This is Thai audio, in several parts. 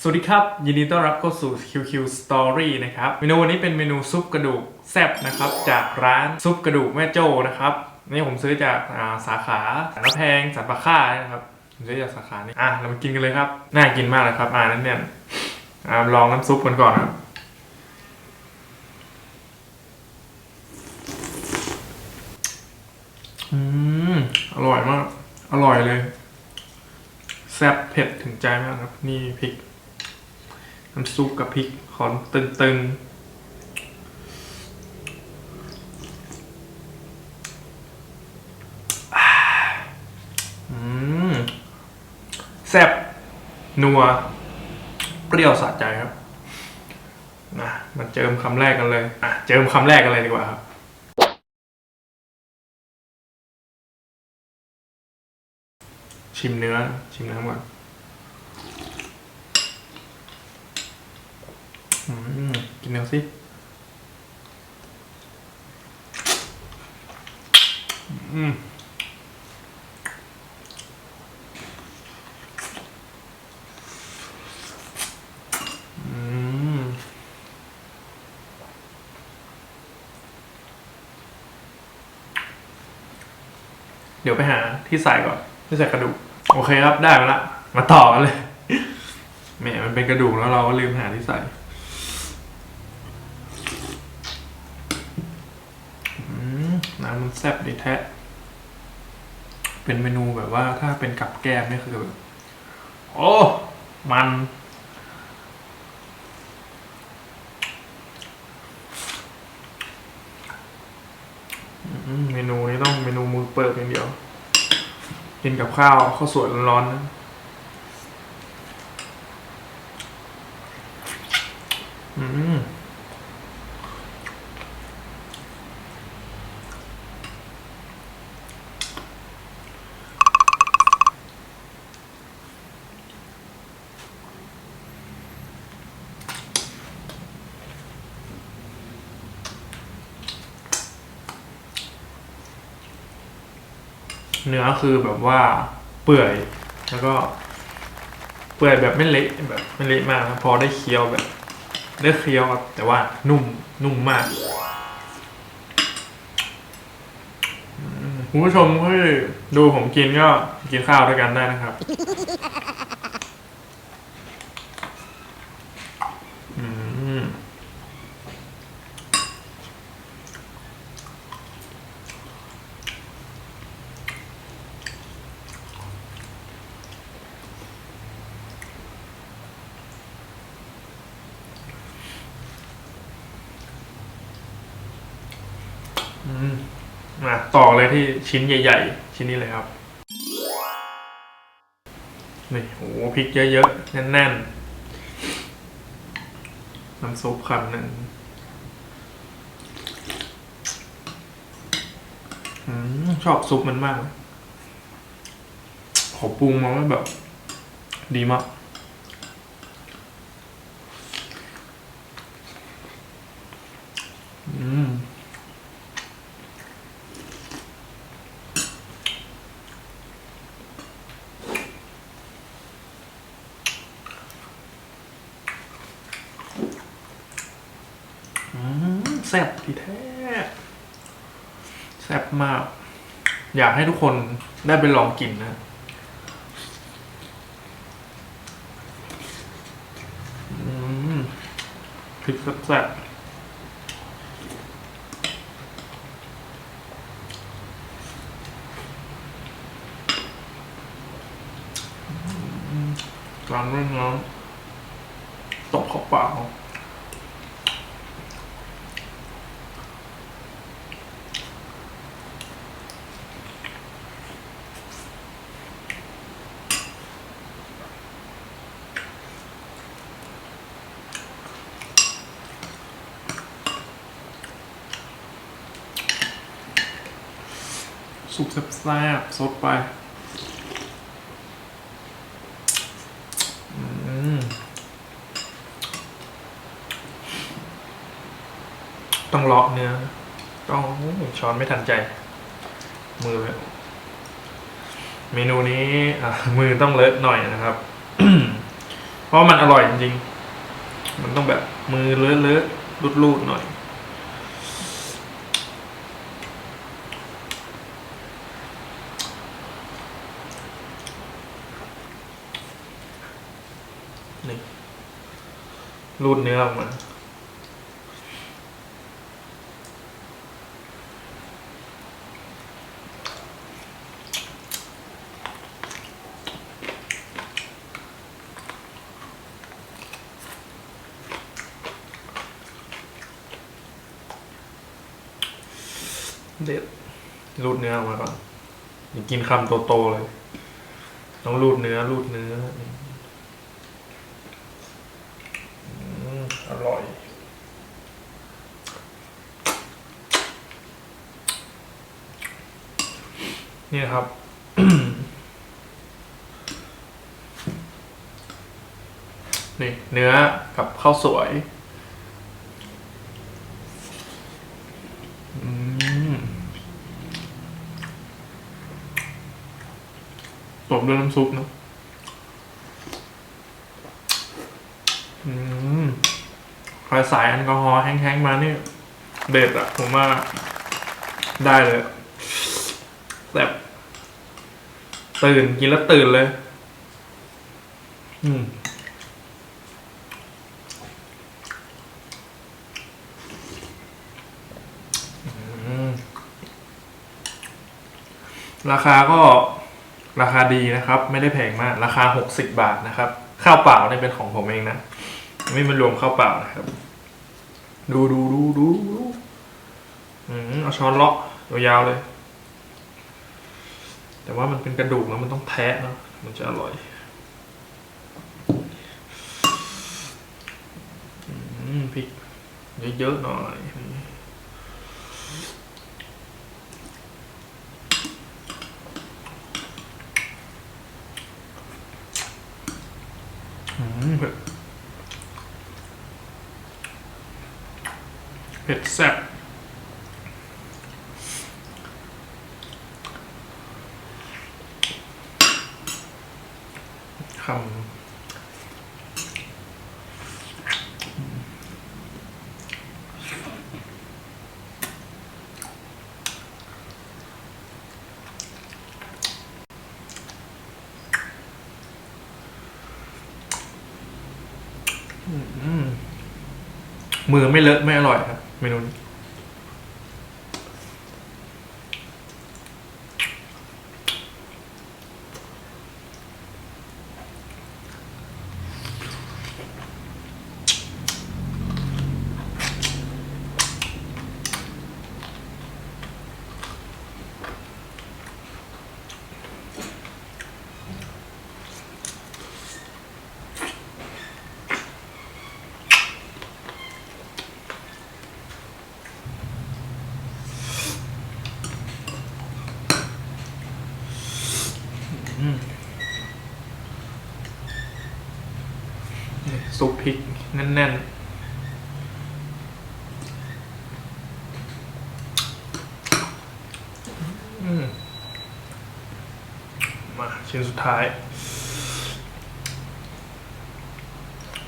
สวัสดีครับ ยินดีต้อนรับเข้าสู่ QQ Story นะครับเมนูวันนี้เป็นเมนูซุปกระดูกแซ่บนะครับจากร้านซุปกระดูกแม่โจ้นะครับนี่ผมซื้อจากาสาขาสันกำแพงสันปะค่านะครับผมซื้อจากสาขานี้อะเรามากินกันเลยครับน่ากินมากเลยครับอ่านั่นเนี่ยอ่าลองน้ำซุปกันก่อนครับอืมอร่อยมาก อร่อยเลย แซ่บเผ็ดถึงใจมากครับ นี่พริก น้ำซุปกับพริกขอนตึงๆแซ่บนัว เปรี้ยวสะใจครับนะมาเจิมคำแรกกันเลย อะ เจิมคำแรกกันเลยดีกว่าครับชิมเนื้อ ชิมเนื้อก่อน อืม กินเนื้อสิอืมเดี๋ยวไปหาที่ใส่ก่อน ที่ใส่กระดูก โอเคครับได้มาละ มาต่อกันเลยแหมมันเป็นกระดูกแล้วเราก็ลืมหาที่ใส่ อืม น้ำมันแซ่บดีแท้ เป็นเมนูแบบว่าถ้าเป็นกับแก้มนี่คือแบบโอ้ มันมเมนูนี้ต้องเมนูมือเปิดอย่างเดียว กินกับข้าวข้าวสวยร้อนๆนะอืม เนื้อคือแบบว่าเปื่อย แล้วก็ เปื่อยแบบไม่เละแบบไม่เละมากนะพอได้เคี้ยวแบบ ได้เคี้ยวครับแต่ว่านุ่มนุ่มมากคุณผู้ชมที่ดูผมกินก็กินข้าวด้วยกันได้นะครับ อืม อืม มาต่อเลยที่ชิ้นใหญ่ ๆ ชิ้นนี้เลยครับนี่โอ้โหพริกเยอะๆ แน่นๆ น้ำซุปคำหนึ่งอืมชอบซุปมันมากขอปรุงมาว่าแบบ ดีมาก แซ่บที่แท้ แซ่บมาก อยากให้ทุกคนได้ไปลองกินนะ อืมพริกแซ่บๆอืมตามด้วยน้ำตกเข้าปาก สุกแซ่บๆสดไปต้องเลาะเนื้อ ต้องช้อนไม่ทันใจ มือเลยเมนูนี้มือต้องเลอะหน่อยนะครับ เพราะมันอร่อยจริงๆ มันต้องแบบมือเลอะๆรูดๆหน่อย นี่รูดเนื้อออกมา เด็ดรูดเนื้อออกมาก่อนอย่ากินคำโตๆเลย ต้องรูดเนื้อรูดเนื้อมอร่อย นี่ครับ นี่เนื้อกับข้าวสวยอืมตบด้วยน้ำซุปนะอืมใครสายแอลกอฮอล์แห้งๆมานี่เด็ดอะผมว่าได้เลย แบบตื่นกินแล้วตื่นเลย อืมราคาก็ราคาดีนะครับ ไม่ได้แพงมาก ราคาหกสิบบาทนะครับ ข้าวเปล่าเนี่ยเป็นของผมเองนะ ไม่มารวมข้าวเปล่านะครับ ดูดูดูดูดูอืมเอาช้อนเลาะยาวๆเลย แต่ว่ามันเป็นกระดูกแล้วมันต้องแทะเนาะมันจะอร่อยอพริกเยอะๆหน่อยเผ็ดเผ็ดแซ่บ คำอืมมือไม่เลอะไม่อร่อยครับเมนูนี้ ซุปพริก แน่น ๆ มา ชิ้นสุดท้าย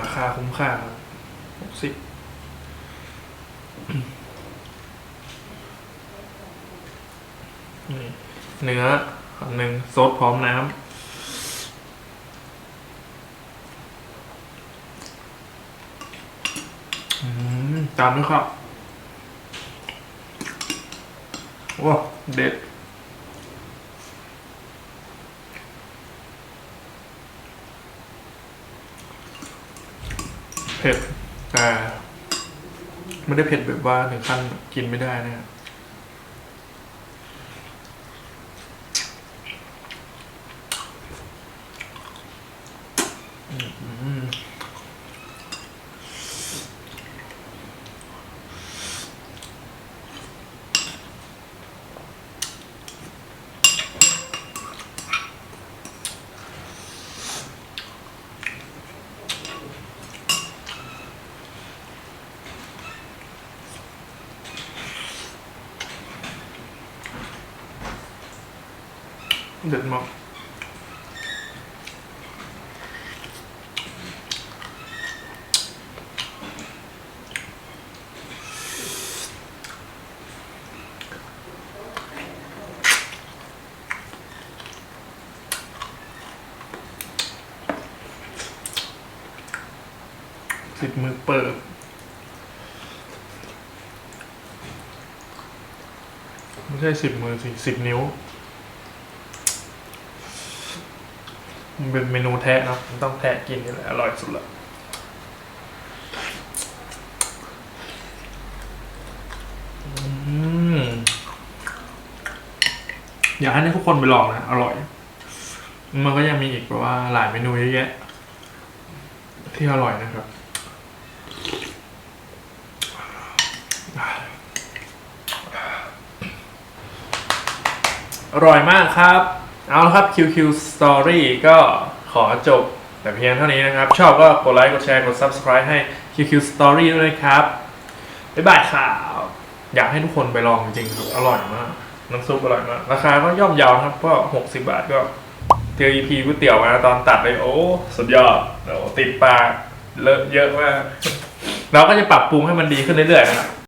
ราคาคุ้มค่าครับหกสิบเนื้อ อันหนึ่งซดพร้อมน้ำอืมตามด้วยครับว้าเด็ดเผ็ดแต่ไม่ได้เผ็ดแบบว่าถึงขั้นกินไม่ได้นะฮะอื เด็ดมากติดมือเปิดไม่ใช่สิบมือสิสิบนิ้ว มันเป็นเมนูแทะเนะมันต้องแทะกินนี่แหละอร่อยสุดละอืมอยากให้ทุกคนไปลองนะ อร่อย มันก็ยังมีอีกแบบว่าหลายเมนูเยอะแยะ ที่อร่อยนะครับ อร่อยมากครับ เอาละครับ QQ Story ก็ขอจบแต่เพียงเท่านี้นะครับ ชอบก็กดไลค์กดแชร์กด Subscribe ให้ QQ Story ด้วยนะครับ บ๊ายบายครับอยากให้ทุกคนไปลองจริงๆอร่อยมาก น้ำซุปอร่อยมาก ราคาก็ย่อมเยาวครับ ก็ 60 บาทก็เจอ EP ก๋วยเตี๋ยวมาตอนตัดเลยโอ้ สุดยอดโอ้ติดปากเลอะเยอะมาก เราก็จะปรับปรุงให้มันดีขึ้นเรื่อยๆนะครับ